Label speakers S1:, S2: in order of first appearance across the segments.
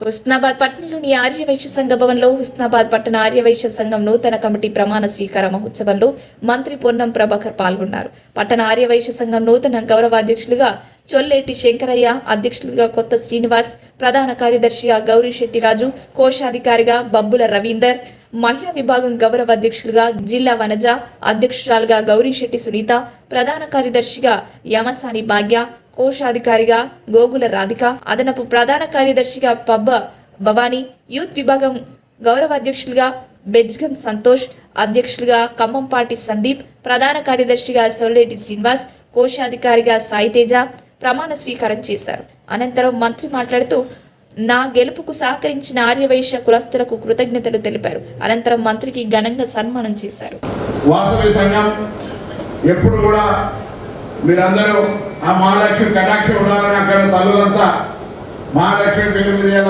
S1: హుస్నాబాద్ పట్టణంలోని ఆర్యవైశ్య సంఘ భవన్లో హుస్నాబాద్ పట్టణ ఆర్యవైశ్య సంఘం నూతన కమిటీ ప్రమాణ స్వీకార మహోత్సవంలో మంత్రి పొన్నం ప్రభాకర్ పాల్గొన్నారు. పట్టణ ఆర్యవైశ్య సంఘం నూతన గౌరవాధ్యక్షులుగా చొల్లేటి శంకరయ్య అధ్యక్షులుగా కొత్త శ్రీనివాస్ ప్రధాన కార్యదర్శిగా గౌరీశెట్టి రాజు కోశాధికారిగా బబ్బుల రవీందర్ మహిళా విభాగం గౌరవ అధ్యక్షులుగా జిల్లా వనజ అధ్యక్షురాలుగా గౌరీశెట్టి సునీత ప్రధాన కార్యదర్శిగా యమసాని భాగ్య కోశాధికారిగా గోగుల రాధిక అదనపు ప్రధాన కార్యదర్శిగా పబ్బ భవానీ యూత్ విభాగం గౌరవ అధ్యక్షులుగా బెజ్గం సంతోష్ అధ్యక్షులుగా ఖమ్మంపాటి సందీప్ ప్రధాన కార్యదర్శిగా సొల్లేటి శ్రీనివాస్ కోశాధికారిగా సాయితేజ ప్రమాణ స్వీకారం చేశారు. అనంతరం మంత్రి మాట్లాడుతూ నా గెలుపుకు సహకరించిన ఆర్యవైశ్య కులస్తులకు కృతజ్ఞతలు తెలిపారు. అనంతరం మంత్రికి ఘనంగా సన్మానం చేశారు.
S2: ఎప్పుడు కూడా మీరందరూ ఆ మహాలక్ష్మి కటాక్ష ఉండాలని అక్కడ తల్లులంతా మహాలక్ష్మి పేరు మీద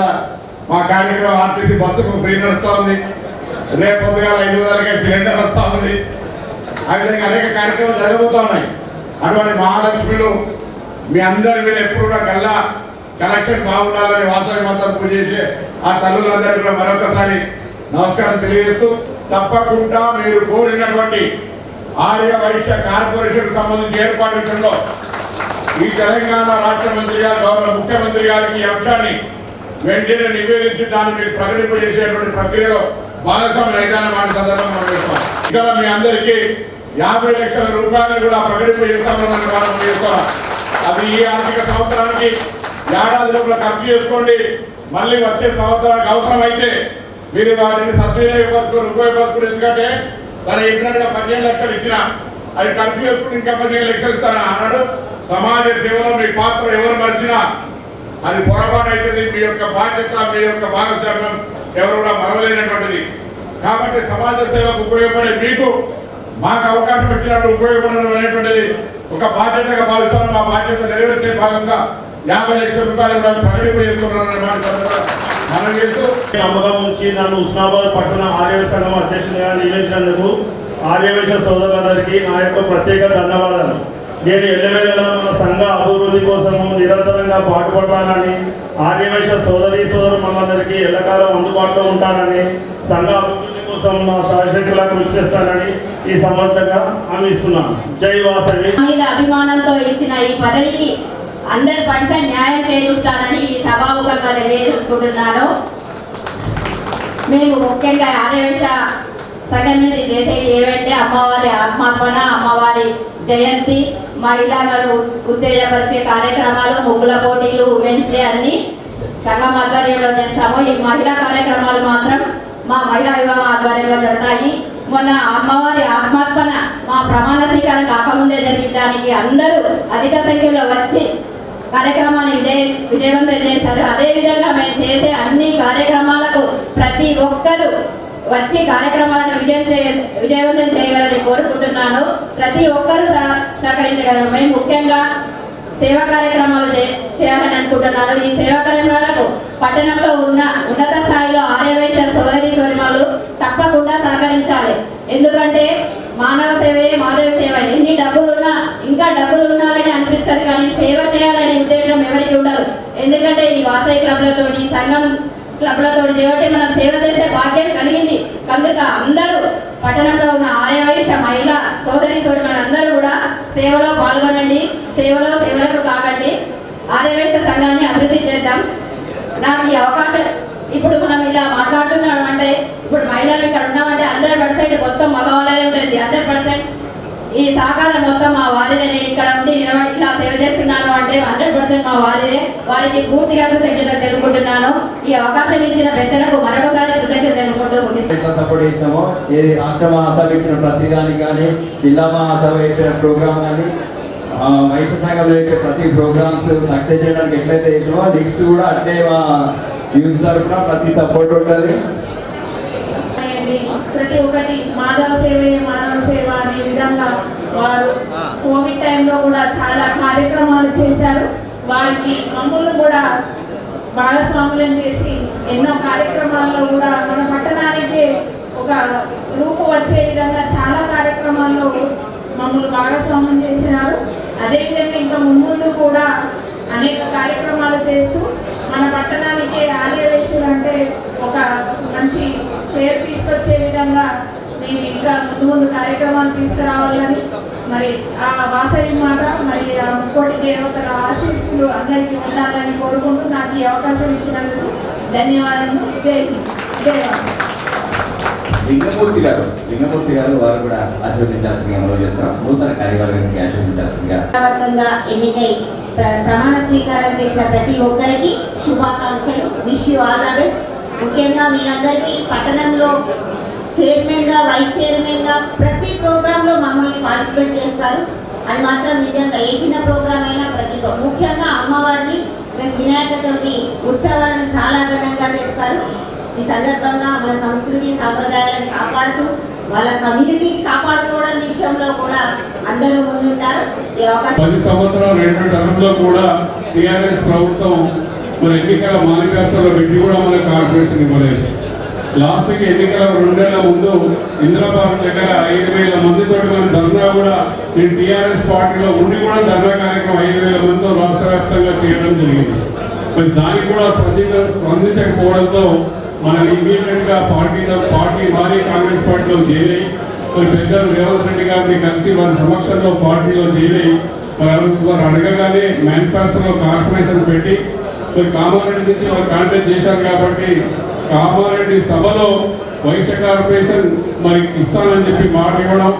S2: మా కార్యక్రమం ఆర్టీసీ బస్సుకు ఫ్రీ నడుస్తూ ఉంది. రేపు పొద్దుగాల ఐదు వందలకే సిలిండర్ వస్తూ ఉంది. ఆ విధంగా అనేక కార్యక్రమాలు జరగబోతూ ఉన్నాయి. అటువంటి మహాలక్ష్మిలు మీ అందరి మీద ఎప్పుడు కూడా కల్లా కలెక్షన్ బాగుండాలని వాసవి మొత్తం పూజ చేసే ఆ తల్లులందరూ కూడా మరొకసారి నమస్కారం తెలియజేస్తూ తప్పకుండా మీరు కోరినటువంటి ఆర్య వైశ్య కార్పొరేషన్ సంబంధించి ఏర్పాటు విషయంలో ఈ తెలంగాణ రాష్ట్ర మంత్రిగా గౌరవ ముఖ్యమంత్రి గారికి ఈ అంశాన్ని వెంటనే నివేదించి దాన్ని మీకు ప్రకటింపజేసేటువంటి ప్రక్రియలో భాగస్వామి రైతాన్ని సందర్భంగా మనం చేస్తాం. ఇక్కడ మీ అందరికీ యాభై లక్షల రూపాయలు కూడా ప్రకటింపజేస్తామని మనం చేస్తాం. అది ఈ ఆర్థిక సంవత్సరానికి ఏడాది లోపల ఖర్చు చేసుకోండి. మళ్ళీ వచ్చే సంవత్సరానికి అవసరమైతే మీరు వాటిని సద్వినియోగపరచుకొని ఉపయోగపరచుకుని ఎందుకంటే తను చెప్పినట్టుగా పదిహేను లక్షలు ఇచ్చిన అది ఖర్చు చేసుకుంటే ఇంకా పదిహేను లక్షలు ఇస్తాను అన్నాడు. సమాజ సేవలో మీ పాత్ర ఎవరు మరిచినా అది పొరపాటు అవుతుంది మీ యొక్క బాధ్యత మీ యొక్క భాగస్వామ్యం ఎవరు కూడా మరవలేనటువంటిది. కాబట్టి సమాజ సేవకు ఉపయోగపడే మీకు మాకు అవకాశం ఇచ్చినప్పుడు ఉపయోగపడడం అనేటువంటిది ఒక బాధ్యతగా భావిస్తాను. మా బాధ్యత నెరవేర్చే భాగంగా యాభై లక్షల రూపాయలు కూడా ప్రకటింపు చేస్తున్నారనే మాట సందర్భంగా మనం చేస్తూ
S3: నమ్మకం ఉంచి నన్ను ఉస్నాబాద్ పట్టణ ఆర్యవ సంఘం అధ్యక్షునిగా నియమించినందుకు ఆర్యవేశ సోదరులందరికీ నా యొక్క ప్రత్యేక ధన్యవాదాలు. నేను ఎల్లవేళలా మన సంఘ అభివృద్ధి కోసము నిరంతరంగా పాటుపడతానని ఆర్యవేశ సోదరి సోదరు మనందరికీ ఎల్లకాలం అందుబాటులో ఉంటానని సంఘ అభివృద్ధి కోసం నా శాశ్వతలా కృషి చేస్తానని ఈ సమర్థంగా హామీస్తున్నాను జై వాసవి.
S4: అభిమానంతో ఇచ్చిన ఈ పదవికి హండ్రెడ్ పర్సెంట్ న్యాయం చేకూరుస్తానని ఈ సభాముఖంగా తెలియజేసుకుంటున్నాను మేము ముఖ్యంగా ఆర్యవేశ సంఘం నుంచి చేసేది ఏమంటే అమ్మవారి ఆత్మార్పణ అమ్మవారి జయంతి మహిళలను ఉత్తేజపరిచే కార్యక్రమాలు ముగ్గుల పోటీలు ఉమెన్స్ డే అన్ని సంఘం ఆధ్వర్యంలో చేస్తాము. ఈ మహిళా కార్యక్రమాలు మాత్రం మా మహిళా విభాగం ఆధ్వర్యంలో జరుగుతాయి. మొన్న అమ్మవారి ఆత్మార్పణ మా ప్రమాణ స్వీకారం కాకముందే జరిగిన దానికి అందరూ అధిక సంఖ్యలో వచ్చి కార్యక్రమాన్ని విజయ విజయవంతం చేశారు. అదేవిధంగా మేము చేసే అన్ని కార్యక్రమాలకు ప్రతి ఒక్కరూ వచ్చి కార్యక్రమాలను విజయం చేయ విజయవంతం చేయగలని కోరుకుంటున్నాను. ప్రతి ఒక్కరూ సహ- సహకరించగలరు మేము ముఖ్యంగా సేవా కార్యక్రమాలు చే- చేయాలని అనుకుంటున్నాను. ఈ సేవా కార్యక్రమాలకు పట్టణంలో ఉన్న ఉన్నత స్థాయిలో ఆర్యవేశ సోదరి సోదరిమాలు తప్పకుండా సహకరించాలి. ఎందుకంటే మానవ సేవే మానవ సేవ. ఎన్ని డబ్బులున్నా ఇంకా డబ్బులు ఉండాలని అనిపిస్తారు కానీ సేవ చేయాలనే ఉద్దేశం ఎవరికి ఉండదు. ఎందుకంటే ఈ వాసవి క్లబ్లతో ఈ సంఘం క్లబ్లతో చేయబట్టి మనం సేవ చేసే భాగ్యం కలిగింది. కనుక అందరూ పట్టణంలో ఉన్న ఆర్యవైశ్య మహిళ సోదరి సోదరి అందరూ కూడా సేవలో పాల్గొనండి. సేవలో సేవలకు కాకండి ఆర్యవైశ్య సంఘాన్ని అభివృద్ధి చేద్దాం. నాకు ఈ అవకాశం ఇప్పుడు మనం ఇలా మాట్లాడుతున్నాం అంటే ఇప్పుడు మహిళలు ఇక్కడ ఉన్నామంటే హండ్రెడ్ పర్సెంట్ మొత్తం మగవాళ్ళే ఉంటుంది. హండ్రెడ్ పర్సెంట్ ఈ సహకారం మొత్తం మా వారిదే. నేను ఇక్కడ ఉండి నిలబడి ఇలా సేవ చేస్తున్నాను అంటే హండ్రెడ్ పర్సెంట్ మా వారిదే. వారికి పూర్తిగా కృతజ్ఞతలు తెలుపుకుంటున్నాను. ఈ అవకాశం ఇచ్చిన పెద్దలకు మరొకసారి కృతజ్ఞత తెలుపుకుంటూ
S5: సపోర్ట్ చేసినామో. ఏది రాష్ట్ర మహాసభ ఇచ్చిన ప్రతి దానికి కానీ జిల్లా మహాసభ ఇచ్చిన ప్రోగ్రామ్ కానీ వైశ్య సంఘంలో చేసే ప్రతి ప్రోగ్రామ్స్ సక్సెస్ చేయడానికి ఎట్లయితే చేసినామో నెక్స్ట్ కూడా అట్లే మా యూత్ తరఫున ప్రతి సపోర్ట్ ఉంటుంది.
S6: ప్రతి ఒక్కటి మాధవ సేవే మానవ సేవ అనే విధంగా వారు కోవిడ్ టైంలో కూడా చాలా కార్యక్రమాలు చేశారు. వారికి మమ్మల్ని కూడా భాగస్వాములను చేసి ఎన్నో కార్యక్రమాల్లో కూడా మన పట్టణానికి ఒక రూపు వచ్చే విధంగా చాలా కార్యక్రమాల్లో మమ్మల్ని భాగస్వామ్యం చేసినారు. అదేవిధంగా ఇంకా ముందు కూడా అనేక కార్యక్రమాలు చేస్తూ
S7: మన పట్టణానికి ఆర్యవేశ్వరు అంటే ఒక మంచి పేరు తీసుకొచ్చే విధంగా నేను ఇంకా ముందు ముందు కార్యక్రమాలు తీసుకురావాలని మరి ఆ వాసవి మాత మరి ఆ ముక్కోటి దేవతల ఆశీస్సులు అందరికీ ఉండాలని కోరుకుంటూ నాకు ఈ అవకాశం ఇచ్చినందుకు ధన్యవాదాలు జై.
S5: లింగమూర్తి గారు లింగమూర్తి గారు వారు కూడా ఆశీర్వదించాల్సిందిగా మనం చేస్తున్నాం. నూతన కార్యవర్గానికి ఆశీర్వదించాల్సిందిగా.
S8: ఎన్నికై ప్ర- ప్రమాణ స్వీకారం చేసిన ప్రతి ఒక్కరికి శుభాకాంక్షలు. Wish you all the best ముఖ్యంగా మీ అందరికీ పట్టణంలో చైర్మన్గా వైస్ చైర్మన్గా ప్రతి ప్రోగ్రాంలో మమ్మల్ని పార్టిసిపేట్ చేస్తారు. అది మాత్రం నిజంగా ఏ చిన్న ప్రోగ్రామ్ అయినా ప్రతి ముఖ్యంగా అమ్మవారిని ప్లస్ వినాయక చవితి ఉత్సవాలను చాలా ఘనంగా చేస్తారు. ఈ సందర్భంగా మన సంస్కృతి సాంప్రదాయాలను కాపాడుతూ వాళ్ళ కమ్యూనిటీని కాపాడుకోవడం విషయంలో కూడా అందరూ ముందుంటారు. ఈ అవకాశం
S9: పది సంవత్సరాలు రెండు టర్మ్లో కూడా టిఆర్ఎస్ ప్రభుత్వం మరి ఎన్నికల మేనిఫెస్టోలో పెట్టి కూడా మన కార్పొరేషన్ ఇవ్వలేదు. లాస్ట్కి ఎన్నికల రెండేళ్ళ ముందు ఇంద్రబాబు దగ్గర ఐదు వేల మందితో మనం ధర్నా కూడా నేను టీఆర్ఎస్ పార్టీలో ఉండి కూడా ధర్నా కార్యక్రమం ఐదు వేల మందితో రాష్ట్ర వ్యాప్తంగా చేయడం జరిగింది. మరి దానికి కూడా స్పందించ స్పందించకపోవడంతో మనం ఇమీడియట్గా పార్టీలో పార్టీ మారి కాంగ్రెస్ పార్టీలో చేరి మరి పెద్దలు రేవంత్ రెడ్డి గారిని కలిసి వారి సమక్షంలో పార్టీలో చేరి వారు వారు అడగగానే మేనిఫెస్టోలో కార్పొరేషన్ పెట్టి మరి కామారెడ్డి నుంచి వారు కాంటాక్ట్ చేశారు కాబట్టి కామారెడ్డి సభలో వైశ్య కార్పొరేషన్ మరి ఇస్తానని చెప్పి మాట ఇవ్వడం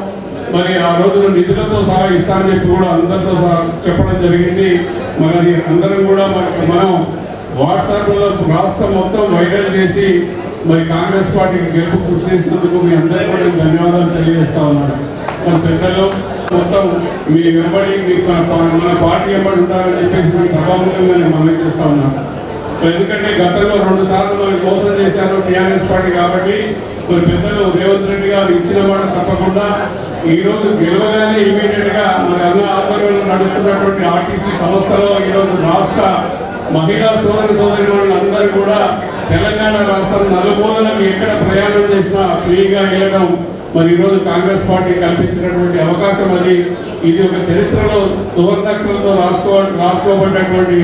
S9: మరి ఆ రోజున నిధులతో సహా ఇస్తానని చెప్పి కూడా అందరితో సహా చెప్పడం జరిగింది. మరి అది అందరం కూడా మరి మనం వాట్సాప్లో రాష్ట్రం మొత్తం వైరల్ చేసి మరి కాంగ్రెస్ పార్టీకి గెలుపు కృషి చేసినందుకు మీ అందరికీ కూడా ధన్యవాదాలు తెలియజేస్తా ఉన్నాను. మన పెద్దలు మొత్తం మీ వెంబడి మన పార్టీ వెంబడి ఉంటారని చెప్పేసి మీకు సభాముఖంగా మనవి చేస్తా ఉన్నాను ఎందుకంటే గతంలో రెండు సార్లు మరి మోసం చేశారు టీఆర్ఎస్ పార్టీ కాబట్టి మరి పెద్దలు రేవంత్ రెడ్డి గారు ఇచ్చిన మాట తప్పకుండా ఈ రోజు గెలవగానే ఇమీడియట్గా మరి అన్న ఆధ్వర్యంలో నడుస్తున్నటువంటి ఆర్టీసీ సంస్థలో ఈ రోజు రాష్ట్ర మహిళా సోదరి సోదరి వాళ్ళందరూ కూడా తెలంగాణ రాష్ట్రం నలుమూలలకు ఎక్కడ ప్రయాణం చేసినా ఫ్రీగా వెళ్ళడం మరి ఈరోజు కాంగ్రెస్ పార్టీ కల్పించినటువంటి అవకాశం అది. ఇది ఒక చరిత్రలో సువర్ణాక్షరాలతో రాసుకో రాసుకోబడ్డటువంటి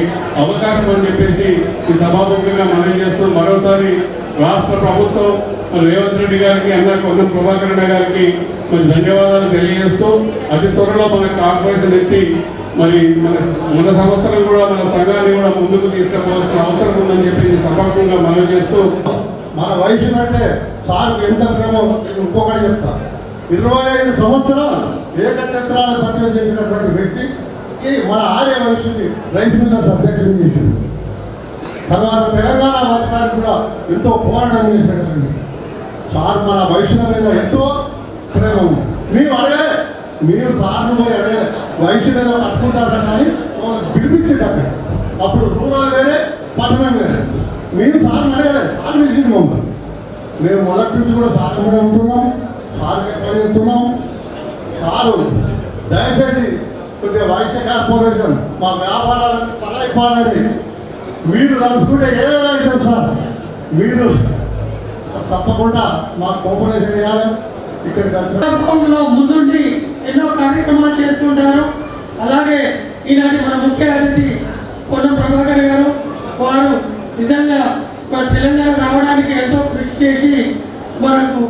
S9: అవకాశం అని చెప్పేసి ఈ సభాముఖంగా మనం చేస్తూ మరోసారి రాష్ట్ర ప్రభుత్వం మరి రేవంత్ రెడ్డి గారికి అన్న కొన్ని ప్రభాకర్ గారికి మరి ధన్యవాదాలు తెలియజేస్తూ అతి త్వరలో మన కార్పొరేషన్ ఇచ్చి మరి మన మన సంస్థలను కూడా మన సంఘాన్ని కూడా ముందుకు తీసుకుపోవాల్సిన అవసరం ఉందని చెప్పి ఈ సభాముఖంగా మనవి చేస్తూ
S3: మన వయసు అంటే సార్కి ఎంత ప్రేమ ఇంకొకటి చెప్తా. ఇరవై ఐదు సంవత్సరాలు ఏకఛత్రాల పత్రిక చేసినటువంటి వ్యక్తికి మన ఆర్య వయసుని రైస్ మిల్లర్స్ అధ్యక్షులు చేసింది. తర్వాత తెలంగాణ వచ్చడానికి కూడా ఎంతో పోరాటం చేశాడు. సార్ మన వయసుల మీద ఎంతో ప్రేమ ఉంది. మేము అడే మీరు సార్లు పోయి అడే వయసు కట్టుకుంటారు కానీ పిలిపించిండు అక్కడ అప్పుడు రూరల్ వేరే పట్టణం వేరే. మీరు సార్ని అడగలేదు సార్ పిలిచింది మమ్మల్ని మేము మొదటి నుంచి కూడా సార్ కూడా ఉంటున్నాం సార్ పని చేస్తున్నాం? సారు దయచేసి కొద్దిగా వైశ్య కార్పొరేషన్ మా వ్యాపారాలను పరాయిపోవాలని మీరు రాసుకుంటే ఏదైనా అవుతుంది సార్? మీరు తప్పకుండా మా కోఆపరేషన్ చేయాలి. ఇక్కడికి వచ్చిన
S10: ముందుండి ఎన్నో కార్యక్రమాలు చేస్తుంటారు. అలాగే ఈనాటి మన ముఖ్య అతిథి పొన్నం ప్రభాకర్ గారు వారు నిజంగా మన తెలంగాణ రావడానికి ఎంతో కృషి చేసి మనకు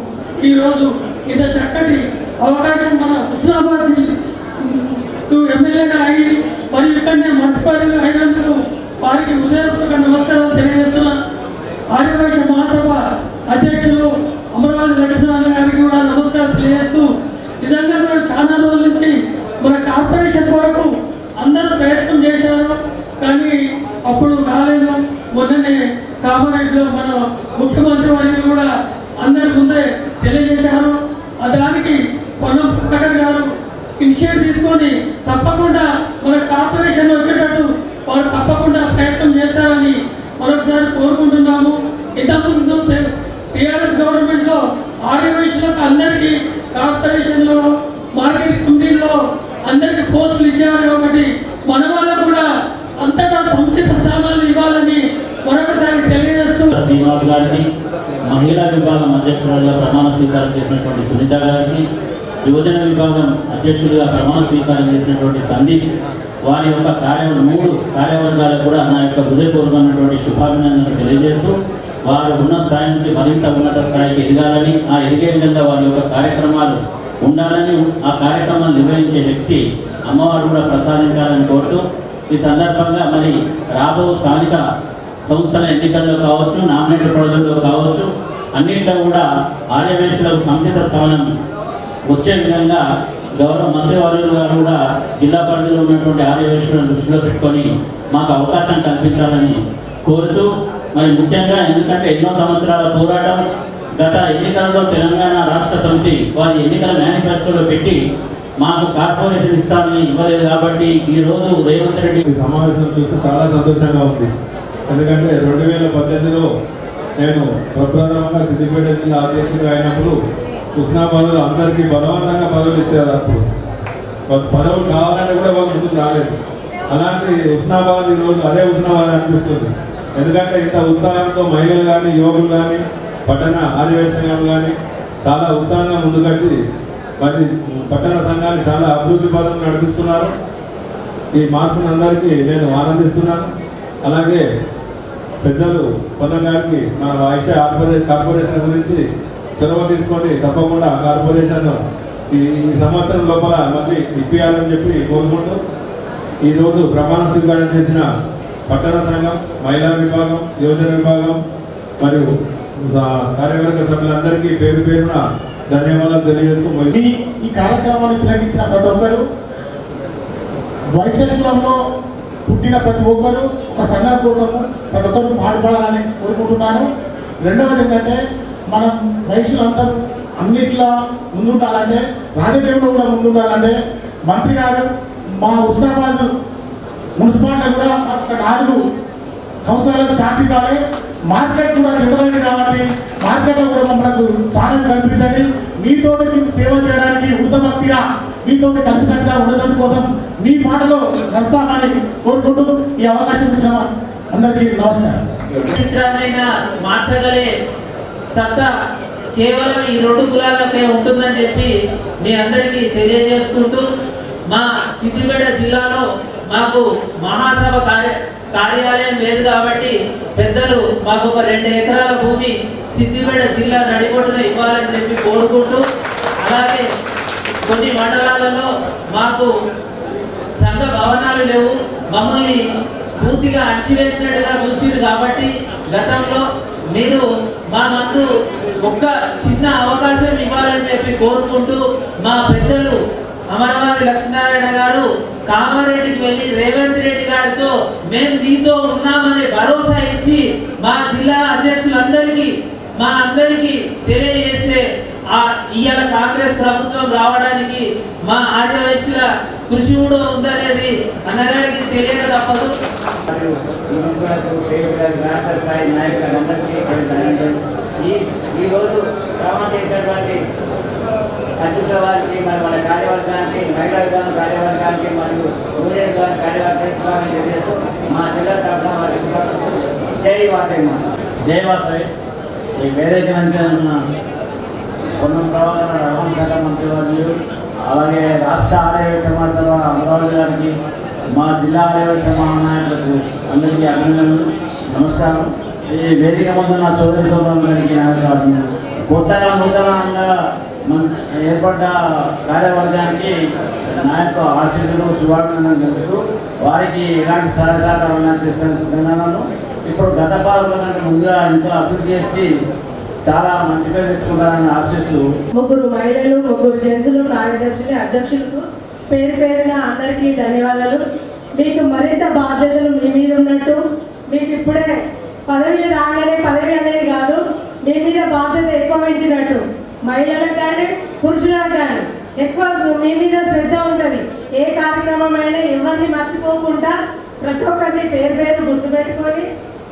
S10: ఈరోజు ఇంత చక్కటి అవకాశం మన హుస్నాబాద్ ఎమ్మెల్యేగా అయ్యి మరియు ఇక్కడనే మంత్రివర్గంగా అయినందుకు వారికి హృదయపూర్వక నమస్కారాలు తెలియజేస్తున్నా. ఆర్యవైశ్య మహాసభ అధ్యక్షులు అమరావతి లక్ష్మీనారాయణ గారికి కూడా నమస్కారం తెలియజేస్తూ నిజంగా మేము చాలా రోజుల నుంచి మన కార్పొరేషన్ కొరకు అందరూ ప్రయత్నం చేశారు. కానీ అప్పుడు కాలేదు. మొన్ననే కామారెడ్డిలో మన ముఖ్యమంత్రి వారిని కూడా అందరి ముందే తెలియజేశారు. ఆ దానికి పొన్నం ప్రభాకర్ గారు ఇనిషియేటివ్ తీసుకొని తప్పకుండా మన కార్పొరేషన్ వచ్చేటట్టు వారు తప్పకుండా ప్రయత్నం చేస్తారని మరొకసారి కోరుకుంటున్నాము. ఇంతకుముందు టీఆర్ఎస్ గవర్నమెంట్లో లో అందరికీ కార్పొరేషన్లో మార్కెట్ కమిటీల్లో అందరికి పోస్టులు ఇచ్చారు కాబట్టి మన వాళ్ళకు కూడా అంతటా సముచిత స్థానాలు ఇవ్వాలని మరొకసారి తెలియజేస్తూ
S4: శ్రీనివాస్ గారికి మహిళా విభాగం అధ్యక్షురాలుగా ప్రమాణ స్వీకారం చేసినటువంటి సునీత గారికి యువజన విభాగం అధ్యక్షుడిగా ప్రమాణ స్వీకారం చేసినటువంటి సందీప్ వారి యొక్క కార్య మూడు కార్యవర్గాలకు కూడా నా యొక్క హృదయపూర్వకమైనటువంటి శుభాభినందనలు తెలియజేస్తూ వారు ఉన్న స్థాయి నుంచి మరింత ఉన్నత స్థాయికి ఎదగాలని ఆ ఎదిగే విధంగా వారి యొక్క కార్యక్రమాలు ఉండాలని ఆ కార్యక్రమాలు నిర్వహించే వ్యక్తి అమ్మవారు కూడా ప్రసాదించాలని కోరుతూ ఈ సందర్భంగా మరి రాబో స్థానిక సంస్థల ఎన్నికల్లో కావచ్చు నామినేటెడ్ ప్రజల్లో కావచ్చు అన్నింటిలో కూడా ఆర్యవేశులకు సంచిత స్థానం వచ్చే విధంగా గౌరవ మంత్రివర్యులు గారు కూడా జిల్లా పరిధిలో ఉన్నటువంటి ఆర్యవేశులను దృష్టిలో పెట్టుకొని మాకు అవకాశం కల్పించాలని కోరుతూ మరి ముఖ్యంగా ఎందుకంటే ఎన్నో సంవత్సరాల పోరాటం గత ఎన్నికలలో తెలంగాణ రాష్ట్ర సమితి వారి ఎన్నికల మేనిఫెస్టోలో పెట్టి మాకు కార్పొరేషన్ ఇస్తామని ఇవ్వలేదు కాబట్టి ఈ రోజు రేవంత్ రెడ్డి
S3: సమావేశం చూస్తే చాలా సంతోషంగా ఉంది. ఎందుకంటే రెండు వేల పద్దెనిమిదిలో నేను ప్రప్రథమంగా సిద్దిపేట జిల్లా అధ్యక్షుడిగా అయినప్పుడు హుస్నాబాద్లో అందరికీ బలవంతంగా పదవులు ఇచ్చారు అప్పుడు. పదవులు కావాలంటే కూడా వాళ్ళు ముందుకు రాలేదు. అలాంటి హుస్నాబాద్ ఈరోజు అదే హుస్నాబాద్ అనిపిస్తుంది. ఎందుకంటే ఇంత ఉత్సాహంతో మహిళలు కానీ యువకులు కానీ పట్టణ ఆదివాసీ కానీ చాలా ఉత్సాహంగా ముందుకొచ్చి మరి పట్టణ సంఘాన్ని చాలా అభివృద్ధి పదంలో నడిపిస్తున్నారు. ఈ మార్పును అందరికీ నేను ఆనందిస్తున్నాను. అలాగే పెద్దలు పొన్నం గారికి మన వైశ్య కార్పొరేషన్ గురించి చొరవ తీసుకొని తప్పకుండా కార్పొరేషన్ ఈ ఈ సంవత్సరం లోపల మళ్ళీ ఇప్పించాలని చెప్పి కోరుకుంటూ ఈరోజు ప్రమాణ స్వీకారం చేసిన పట్టణ సంఘం మహిళా విభాగం యువజన విభాగం మరియు కార్యవర్గ సభ్యులందరికీ పేరు పేరున ధన్యవాదాలు తెలియజేస్తూ
S11: ఈ కార్యక్రమాన్ని తిలగించిన ప్రతి ఒక్కరు వైశాఖంలో పుట్టిన ప్రతి ఒక్కరు ఒక సంఘం కోసము ప్రతి ఒక్కరు పాటుపడాలని కోరుకుంటున్నాను. రెండవది ఏంటంటే మనం వయసులందరూ అన్నిట్లా ముందుండాలంటే రాజకీయంలో కూడా ముందుండాలంటే మంత్రి గారు మా హుస్నాబాద్ మున్సిపాలిటీ కూడా అక్కడ నాలుగు సంవత్సరాలకు చాటి కాలే మార్కెట్ కూడా జనరైంది కాబట్టి మార్కెట్లో కూడా మనకు స్థానం కల్పించండి. మీతో సేవ చేయడానికి వృద్ధభక్తిగా మీతో కలిసికట్టుగా ఉండడం కోసం మీ పాటలో నడుస్తామని కోరుకుంటూ ఈ అవకాశం ఇచ్చిన అందరికీ నమస్కారం.
S12: మార్చగలే సత్తా కేవలం ఈ రెండు కులాలకే ఉంటుందని చెప్పి మీ అందరికీ తెలియజేసుకుంటూ మా సిద్దిపేట జిల్లాలో మాకు మహాసభ కార్య కార్యాలయం లేదు కాబట్టి పెద్దలు మాకు ఒక రెండు ఎకరాల భూమి సిద్దిపేట జిల్లా నడిబొడ్డున ఇవ్వాలని చెప్పి కోరుకుంటూ అలాగే కొన్ని మండలాలలో మాకు సంఘ భవనాలు లేవు. మమ్మల్ని పూర్తిగా అణచివేసినట్టుగా చూసింది కాబట్టి గతంలో మీరు మా మందు ఒక్క చిన్న అవకాశం ఇవ్వాలని చెప్పి కోరుకుంటూ మా పెద్దలు అమరవాది లక్ష్మీనారాయణ గారు కామారెడ్డికి వెళ్ళి రేవంత్ రెడ్డి గారితో మేము నీతో ఉన్నామని భరోసా ఇచ్చి మా జిల్లా అధ్యక్షులందరికీ మా అందరికీ తెలియజేస్తే ఆ ఇవాళ కాంగ్రెస్ ప్రభుత్వం రావడానికి మా ఆర్యవైశ్యుల కృషి కూడా ఉందనేది అన్నగారికి తెలియక తప్పదు.
S13: ఈ రాష్ట్ర స్థాయి నాయకులందరికీ ఈ ఈరోజు చేసినటువంటి అధ్యక్ష వారికి మరి మన కార్యవర్గానికి మహిళా విభాగం కార్యవర్గానికి మరియు ఊరే విభాగం కార్యవర్గానికి స్వాగతం తెలియజేస్తూ మా జిల్లా తరఫున వారికి జై వాసయ్య
S4: దేవాసరి ఈ వేరే తెలంగాణ పొన్నం ప్రభాకర్ రవాణా శాఖ మంత్రి వర్యులు అలాగే రాష్ట్ర ఆదాయ సమాచార అమరావతి గారికి మా జిల్లా ఆదాయ మహానాయకులకు అందరికీ అభినందనలు నమస్కారం. ఈ వేదిక ముందు నా సోదరి సోదరులందరికీ నమస్కారం. కొత్తగా నూతనంగా మన ఏర్పడ్డ కార్యవర్గానికి నా యొక్క ఆశీస్సులు శుభాభినందనలు తెలుపుతూ వారికి ఎలాంటి సహకారం తీసుకుంటున్నాను ఇప్పుడు గత పాలన ముందుగా ఇంకా అభివృద్ధి చేసి చాలా మంచి పేరు తెచ్చుకుంటారని ఆశిస్తూ
S6: ముగ్గురు మహిళలు ముగ్గురు జెంట్స్లు కార్యదర్శులు అధ్యక్షులకు పేరు పేరున అందరికీ ధన్యవాదాలు. మీకు మరింత బాధ్యతలు మీ మీద ఉన్నట్టు మీకు ఇప్పుడే పదవిలు రాగానే పదవి అనేది కాదు మీ మీద బాధ్యత ఎక్కువ పెంచినట్టు మహిళలకు కానీ పురుషులకు కానీ ఎక్కువ మీ మీద శ్రద్ధ ఉంటుంది. ఏ కార్యక్రమం అయినా ఎవరిని మర్చిపోకుండా ప్రతి ఒక్కరిని పేరు పేరు గుర్తుపెట్టుకొని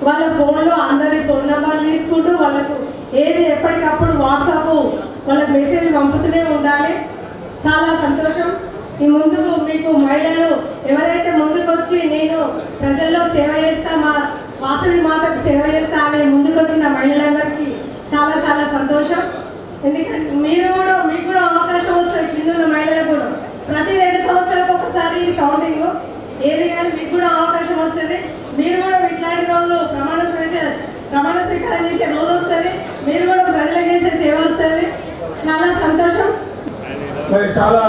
S6: వాళ్ళ ఫోన్లో అందరి ఫోన్ నెంబర్లు తీసుకుంటూ వాళ్ళకు ఏది ఎప్పటికప్పుడు వాట్సాప్ వాళ్ళకి మెసేజ్ పంపుతూనే ఉండాలి. చాలా సంతోషం. ఈ ముందు మీకు మహిళలు ఎవరైతే ముందుకొచ్చి నేను ప్రజల్లో సేవ చేస్తా మా వాసవి మాతకు సేవ చేస్తా అని ముందుకొచ్చిన మహిళలందరికీ చాలా చాలా సంతోషం. ఎందుకంటే మీరు కూడా మీకు కూడా అవకాశం వస్తుంది కింద ఉన్న మహిళలకు కూడా. ప్రతి రెండు సంవత్సరాలకు ఒకసారి ఇది కౌంటింగ్ ఏది కానీ మీకు కూడా అవకాశం వస్తుంది. మీరు కూడా ఇట్లాంటి రోజులు ప్రమాణ స్వీకారం ప్రమాణ స్వీకారం చేసే రోజు వస్తుంది. మీరు కూడా ప్రజలకు చేసే సేవ వస్తుంది. చాలా సంతోషం.
S11: మరి చాలా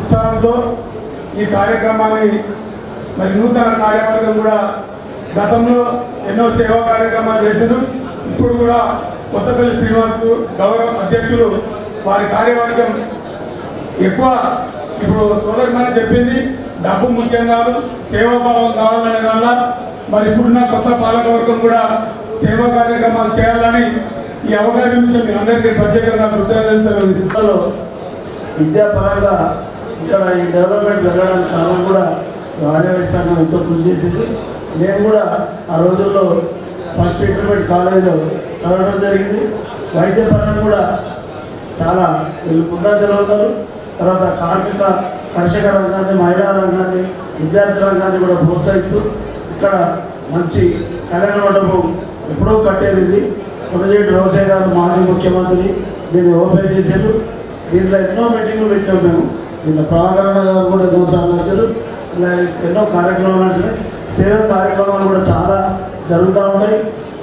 S11: ఉత్సాహంతో ఈ కార్యక్రమాన్ని మరి నూతన కార్యవర్గం కూడా గతంలో ఎన్నో సేవా కార్యక్రమాలు చేశారు ఇప్పుడు కూడా కొత్తపల్లి శ్రీనివాస్ గౌరవ అధ్యక్షులు వారి కార్యవర్గం ఎక్కువ ఇప్పుడు సోదరి చెప్పింది డబ్బు ముఖ్యం కాదు సేవాభావం కావాలనే వల్ల మరి ఇప్పుడున్న కొత్త పాలకవర్గం కూడా సేవా కార్యక్రమాలు చేయాలని ఈ అవకాశం ఇచ్చిన మీ అందరికీ ప్రత్యేకంగా కృతజ్ఞతలు
S14: విద్యాపరంగా ఇక్కడ ఈ డెవలప్మెంట్ జరగడానికి కారణం కూడా ఆర్యవైశ్య ఎంతో కృషి చేసింది. నేను కూడా ఆ రోజుల్లో ఫస్ట్ ఇంటర్మీడియట్ కాలేజీలో చదవడం జరిగింది. వైద్యపరంగా కూడా చాలా వీళ్ళు ముందంజలో ఉన్నారు తర్వాత కార్మిక కర్షక రంగాన్ని మహిళా రంగాన్ని విద్యార్థి రంగాన్ని కూడా ప్రోత్సహిస్తూ ఇక్కడ మంచి కళ్యాణ మండపం ఎప్పుడో కట్టేది ఇది కొనజేటి రోసే గారు మాజీ ముఖ్యమంత్రి దీన్ని ఓపెన్ చేశారు. దీంట్లో ఎన్నో మీటింగ్లు పెట్టాం మేము. దీంట్లో ప్రభాకరణ గారు కూడా దోసాలు వచ్చారు. ఇలా ఎన్నో కార్యక్రమాలు నడిచినాయి సేవ కార్యక్రమాలు కూడా చాలా జరుగుతూ ఉంటాయి.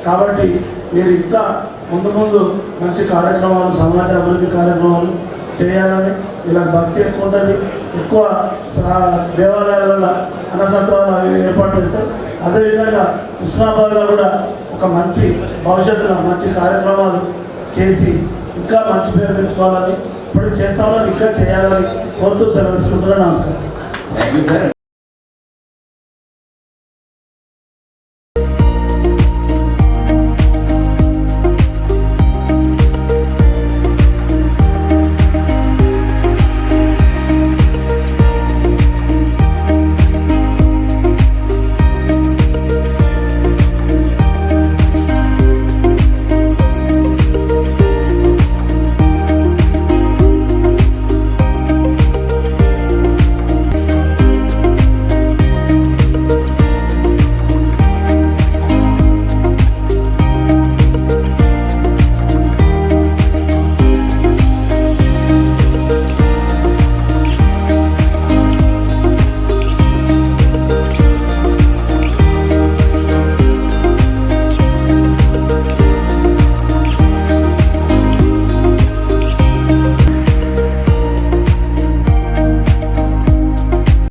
S14: కాబట్టి మీరు ఇంకా ముందు ముందు మంచి కార్యక్రమాలు సమాజ అభివృద్ధి కార్యక్రమాలు చేయాలని ఇలా భక్తి ఎక్కువ ఉంటుంది. ఎక్కువ దేవాలయాలలో అన్నసత్రాలు అవి ఏర్పాటు చేస్తారు అదేవిధంగా హుస్నాబాద్లో కూడా ఒక మంచి భవిష్యత్తులో మంచి కార్యక్రమాలు చేసి ఇంకా మంచి పేరు తెచ్చుకోవాలని ఇప్పుడు చేస్తామని ఇంకా చేయాలని కోరుతూ సెలవు తీసుకుంటున్నాను. నమస్కారం.
S5: Thank you sir